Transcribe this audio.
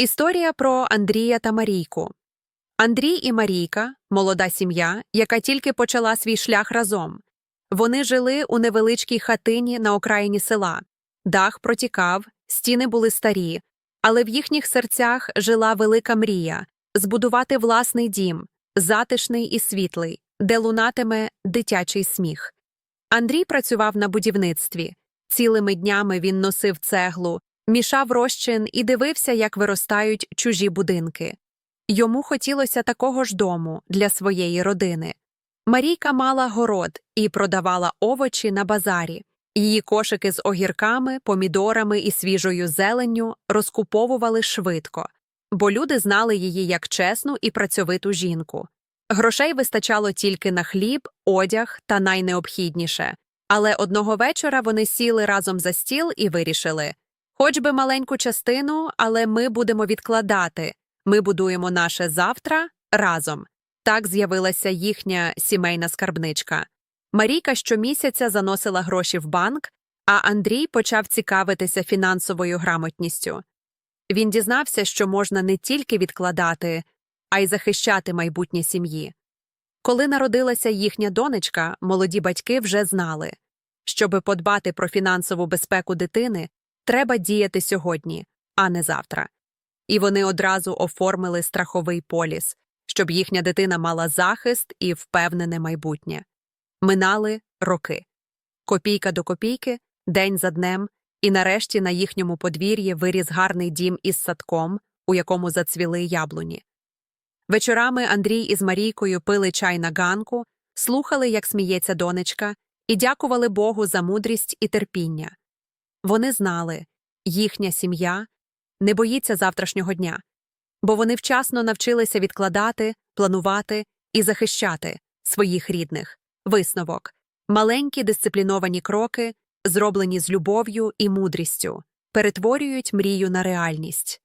Історія про Андрія та Марійку. Андрій і Марійка молода сім'я, яка тільки почала свій шлях разом. Вони жили у невеличкій хатині на окраїні села. Дах протікав, стіни були старі, але в їхніх серцях жила велика мрія збудувати власний дім, затишний і світлий, де лунатиме дитячий сміх. Андрій працював на будівництві. Цілими днями він носив цеглу, мішав розчин і дивився, як виростають чужі будинки. Йому хотілося такого ж дому для своєї родини. Марійка мала город і продавала овочі на базарі. Її кошики з огірками, помідорами і свіжою зеленню розкуповували швидко, бо люди знали її як чесну і працьовиту жінку. Грошей вистачало тільки на хліб, одяг та найнеобхідніше. Але одного вечора вони сіли разом за стіл і вирішили хоч би маленьку частину, але ми будемо відкладати. Ми будуємо наше завтра разом. Так з'явилася їхня сімейна скарбничка. Марійка щомісяця заносила гроші в банк, а Андрій почав цікавитися фінансовою грамотністю. Він дізнався, що можна не тільки відкладати, а й захищати майбутнє сім'ї. Коли народилася їхня донечка, молоді батьки вже знали, щоби подбати про фінансову безпеку дитини, треба діяти сьогодні, а не завтра. І вони одразу оформили страховий поліс, щоб їхня дитина мала захист і впевнене майбутнє. Минали роки. Копійка до копійки, день за днем, і нарешті на їхньому подвір'ї виріс гарний дім із садком, у якому зацвіли яблуні. Вечорами Андрій із Марійкою пили чай на ганку, слухали, як сміється донечка, і дякували Богу за мудрість і терпіння. Вони знали їхня сім'я не боїться завтрашнього дня, бо вони вчасно навчилися відкладати, планувати і захищати своїх рідних. Висновок маленькі дисципліновані кроки, зроблені з любов'ю і мудрістю, перетворюють мрію на реальність.